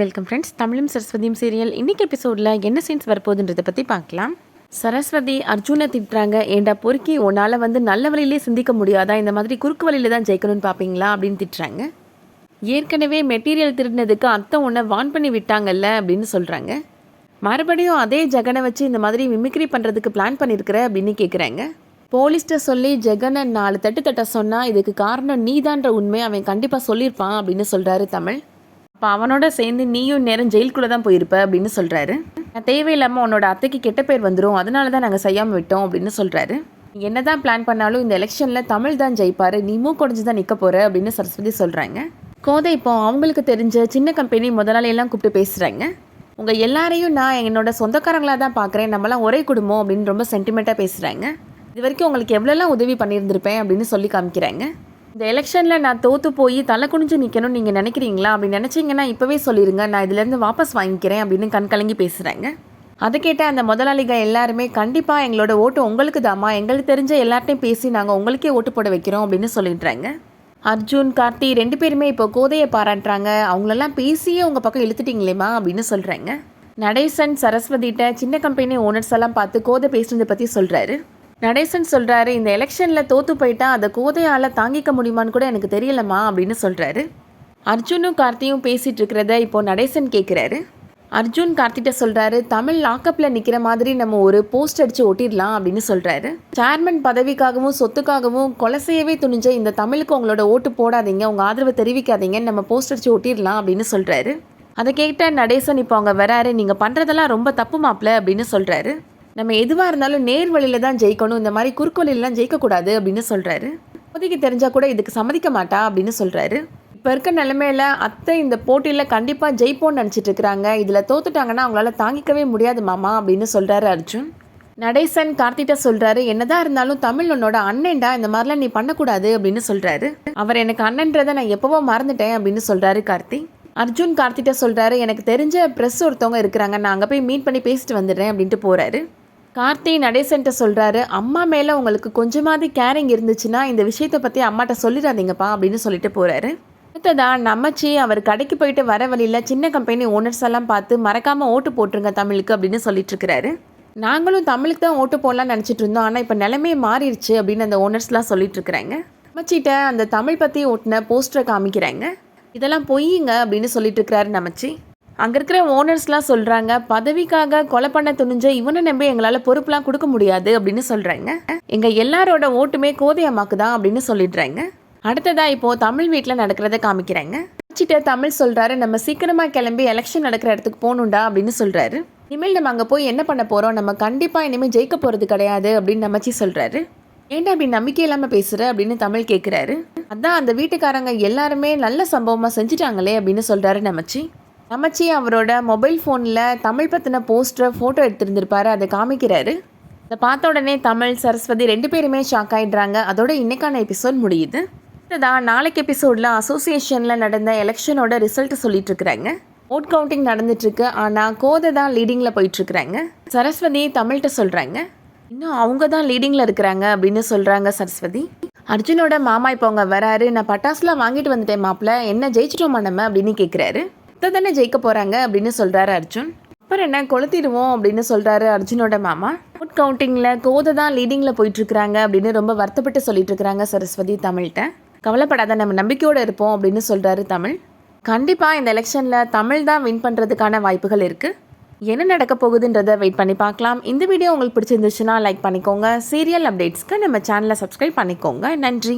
Welcome friends தமிழும் சரஸ்வதியும் serial இன்னைக்கு எபிசோடில் என்ன சீன்ஸ் வரப்போகுதுன்றதை பற்றி பார்க்கலாம். சரஸ்வதி அர்ஜுனை திட்டுறாங்க. ஏண்டா பொறுக்கி உன்னால் வந்து நல்ல வழியிலே சிந்திக்க முடியாதா? இந்த மாதிரி குறுக்கு வழியில தான் ஜெயிக்கணும்னு பார்ப்பீங்களா அப்படின்னு திட்டுறாங்க. ஏற்கனவே மெட்டீரியல் திருடினதுக்கு அத்தை உன்னை வான் பண்ணி விட்டாங்கல்ல? அப்படின்னு சொல்கிறாங்க மறுபடியும் அதே ஜெகனை வச்சு இந்த மாதிரி மிமிக்ரி பண்ணுறதுக்கு பிளான் பண்ணியிருக்கிற அப்படின்னு கேட்குறாங்க போலீஸ்கிட்ட சொல்லி ஜெகனை நாலு தட்டு தட்ட சொன்னால் இதுக்கு காரணம் நீதான்ற உண்மை அவன் கண்டிப்பாக சொல்லியிருப்பான் அப்படின்னு சொல்கிறாரு தமிழ். அப்போ அவனோட சேர்ந்து நீயும் நேரம் ஜெயிலுக்குள்ளே தான் போயிருப்ப அப்படின்னு சொல்கிறாரு தேவையில்லாமல் உன்னோட அத்தைக்கு கெட்ட பேர் வந்துடும் அதனால தான் நாங்கள் செய்யாமல் விட்டோம் அப்படின்னு சொல்கிறாரு என்ன தான் பிளான் பண்ணாலும் இந்த எலெக்ஷனில் தமிழ் தான் ஜெயிப்பார். நீ மூக்கொடைஞ்சு தான் நிற்க போகிற அப்படின்னு சரஸ்வதி சொல்கிறாங்க கோதை இப்போ அவங்களுக்கு தெரிஞ்ச சின்ன கம்பெனி முதலாளியெல்லாம் கூப்பிட்டு பேசுகிறாங்க உங்கள் எல்லாரையும் நான் என்னோட சொந்தக்காரங்களாக தான் பார்க்குறேன் நம்மலாம் ஒரே குடும்பம் அப்படின்னு ரொம்ப சென்டிமெண்ட்டாக பேசுகிறாங்க இது வரைக்கும் உங்களுக்கு எவ்வளோலாம் உதவி பண்ணியிருந்திருப்பேன் அப்படின்னு சொல்லி காமிக்கிறாங்க. இந்த எலெக்ஷனில் நான் தோற்று போய் தலை குனிஞ்சு நிற்கணும்னு நீங்கள் நினைக்கிறீங்களா? அப்படி நினச்சிங்கன்னா இப்போவே சொல்லிடுங்க நான் இதுலேருந்து வாபஸ் வாங்கிக்கிறேன் அப்படின்னு கண் கலங்கி பேசுகிறாங்க அதை கேட்ட அந்த முதலாளிகள் எல்லாருமே கண்டிப்பாக எங்களோட ஓட்டு உங்களுக்கு தாம்மா. எங்களுக்கு தெரிஞ்ச எல்லார்ட்டையும் பேசி நாங்கள் உங்களுக்கே ஓட்டு போட வைக்கிறோம் அப்படின்னு சொல்லிடுறாங்க. அர்ஜுன் கார்த்தி ரெண்டு பேருமே இப்போ கோதையை பாராட்டுறாங்க. அவங்களெல்லாம் பேசியே உங்கள் பக்கம் இழுத்துட்டீங்களேம்மா அப்படின்னு சொல்கிறாங்க நடேசன் சரஸ்வதிட்ட சின்ன கம்பெனி ஓனர்ஸ் எல்லாம் பார்த்து கோதை பேசுனதை பற்றி சொல்கிறாரு நடேசன் சொல்கிறாரு இந்த எலெக்ஷனில் தோற்று போயிட்டா அதை கோதையால் தாங்கிக்க முடியுமான்னு கூட எனக்கு தெரியலம்மா அப்படின்னு சொல்கிறாரு அர்ஜுனும் கார்த்தியும் பேசிகிட்டு இருக்கிறத இப்போ நடேசன் கேட்குறாரு அர்ஜுன் கார்த்திட்ட சொல்கிறாரு தமிழ் லாக்கப்பில் நிற்கிற மாதிரி நம்ம ஒரு போஸ்ட் அடித்து ஒட்டிடலாம் அப்படின்னு சொல்கிறாரு சேர்மன் பதவிக்காகவும் சொத்துக்காகவும் கொலை செய்யவே துணிஞ்ச இந்த தமிழுக்கு உங்களோட ஓட்டு போடாதீங்க உங்கள் ஆதரவை தெரிவிக்காதீங்கன்னு நம்ம போஸ்ட் அடித்து ஒட்டிடலாம் அப்படின்னு சொல்கிறாரு அதை கேட்ட நடேசன் இப்போ அவங்க வராரு நீங்கள் பண்ணுறதெல்லாம் ரொம்ப தப்பு மாப்பிள்ள அப்படின்னு சொல்கிறாரு நம்ம எதுவாக இருந்தாலும் நேர் வழியில் தான் ஜெயிக்கணும் இந்த மாதிரி குறுக்கு வழியிலலாம் ஜெயிக்கக்கூடாது அப்படின்னு சொல்கிறாரு இப்போதைக்கு தெரிஞ்சால் கூட இதுக்கு சம்மதிக்க மாட்டா அப்படின்னு சொல்கிறாரு இப்போ இருக்க நிலமையில அத்தை இந்த போட்டியில் கண்டிப்பாக ஜெயிப்போம்னு நினச்சிட்டு இருக்கிறாங்க. இதில் தோத்துட்டாங்கன்னா அவங்களால தாங்கிக்கவே முடியாது மாமா அப்படின்னு சொல்கிறாரு அர்ஜுன். நடேசன் கார்த்திட்ட சொல்கிறாரு என்னதான் இருந்தாலும் தமிழ் உன்னோட அண்ணன்டா இந்த மாதிரிலாம் நீ பண்ணக்கூடாது அப்படின்னு சொல்கிறாரு அவர் எனக்கு அண்ணன்றதை நான் எப்போவோ மறந்துட்டேன் அப்படின்னு சொல்கிறாரு கார்த்தி. அர்ஜுன் கார்த்திட்ட சொல்கிறாரு எனக்கு தெரிஞ்ச ப்ரெஸ் ஒருத்தவங்க இருக்கிறாங்க. நான் அங்கே போய் மீட் பண்ணி பேசிட்டு வந்துடுறேன் அப்படின்ட்டு போகிறாரு கார்த்தி நடேசன்ட்ட சொல்கிறாரு அம்மா மேலே உங்களுக்கு கொஞ்சமாவது கேரிங் இருந்துச்சுன்னா இந்த விஷயத்தை பற்றி அம்மாட்ட சொல்லிடாதீங்கப்பா அப்படின்னு சொல்லிட்டு போகிறாரு அடுத்ததான் நம்மச்சி அவர் கடைக்கு போயிட்டு வர வழியில் சின்ன கம்பெனி ஓனர்ஸ் எல்லாம் பார்த்து மறக்காமல் ஓட்டு போட்டுருங்க தமிழுக்கு அப்படின்னு சொல்லிட்டு இருக்கிறாரு நாங்களும் தமிழுக்கு தான் ஓட்டு போடலாம்னு நினச்சிட்டு இருந்தோம். ஆனால் இப்போ நிலைமையே மாறிடுச்சு அப்படின்னு அந்த ஓனர்ஸ்லாம் சொல்லிட்டு இருக்கிறாங்க நம்மச்சிட்ட அந்த தமிழ் பற்றி ஓட்டின போஸ்டரை காமிக்கிறாங்க. இதெல்லாம் பொய்யுங்க அப்படின்னு சொல்லிட்டு இருக்கிறாரு நமச்சி. அங்கே இருக்கிற ஓனர்ஸ்லாம் சொல்கிறாங்க பதவிக்காக கொலை பண்ண துணிஞ்ச இவனை நம்பி எங்களால் பொறுப்புலாம் கொடுக்க முடியாது அப்படின்னு சொல்கிறாங்க எங்கள் எல்லாரோட ஓட்டுமே கோதை அம்மாக்கு தான் அப்படின்னு சொல்லிடுறாங்க. அடுத்ததா இப்போ தமிழ் வீட்டில் நடக்கிறத காமிக்கிறாங்க. வச்சுட்டு தமிழ் சொல்கிறாரு நம்ம சீக்கிரமாக கிளம்பி எலெக்ஷன் நடக்கிற இடத்துக்கு போகணுண்டா அப்படின்னு சொல்கிறாரு இனிமேல் நம்ம அங்கே போய் என்ன பண்ண போகிறோம் நம்ம கண்டிப்பாக இனிமேல் ஜெயிக்க போகிறது கிடையாது அப்படின்னு நமச்சி சொல்கிறாரு ஏன்டா அப்படி நம்பிக்கை இல்லாமல் பேசுகிற அப்படின்னு தமிழ் கேட்குறாரு அதான் அந்த வீட்டுக்காரங்க எல்லாருமே நல்ல சம்பவமாக செஞ்சுட்டாங்களே அப்படின்னு சொல்கிறாரு நமச்சி. நமச்சி அவரோட மொபைல் ஃபோனில் தமிழ் பற்றின போஸ்டரை ஃபோட்டோ எடுத்திருந்திருப்பாரு. அதை காமிக்கிறாரு. அதை பார்த்த உடனே தமிழ் சரஸ்வதி ரெண்டு பேருமே ஷாக் ஆகிடுறாங்க அதோட இன்றைக்கான எபிசோட் முடியுது. அடுத்ததான் நாளைக்கு எபிசோடில் அசோசியேஷனில் நடந்த எலெக்ஷனோட ரிசல்ட்டை சொல்லிட்டு இருக்கிறாங்க. ஓட் கவுண்டிங் நடந்துட்டுருக்கு ஆனால் கோதை தான் லீடிங்கில் போயிட்டுருக்குறாங்க சரஸ்வதி தமிழ்கிட்ட சொல்கிறாங்க இன்னும் அவங்க தான் லீடிங்கில் இருக்கிறாங்க அப்படின்னு சொல்கிறாங்க சரஸ்வதி. அர்ஜுனோட மாமா இப்போ அவங்க வராரு. நான் பட்டாசுலாம் வாங்கிட்டு வந்துட்டேன் மாப்பிள்ள. என்ன ஜெயிச்சிட்டோமா நம்ம? அப்படின்னு கேட்குறாரு இதை தானே ஜெயிக்க போகிறாங்க அப்படின்னு சொல்கிறாரு அர்ஜுன். அப்புறம் என்ன கொளுத்திடுவோம் அப்படின்னு சொல்கிறாரு அர்ஜுனோட மாமா. ஃபுட் கவுண்டிங்கில் கோதை தான் லீடிங்கில் போயிட்டுருக்குறாங்க அப்படின்னு ரொம்ப வருத்தப்பட்டு சொல்லிட்டு இருக்கிறாங்க சரஸ்வதி தமிழ்கிட்ட. கவலைப்படாத நம்ம நம்பிக்கையோடு இருப்போம் அப்படின்னு சொல்கிறாரு தமிழ். கண்டிப்பாக இந்த எலெக்ஷனில் தமிழ் தான் வின் பண்ணுறதுக்கான வாய்ப்புகள் இருக்குது என்ன நடக்க போகுதுன்றதை வெயிட் பண்ணி பார்க்கலாம். இந்த வீடியோ உங்களுக்கு பிடிச்சிருந்துச்சுன்னா லைக் பண்ணிக்கோங்க. சீரியல் அப்டேட்ஸ்க்கு நம்ம சேனலை சப்ஸ்கிரைப் பண்ணிக்கோங்க. நன்றி.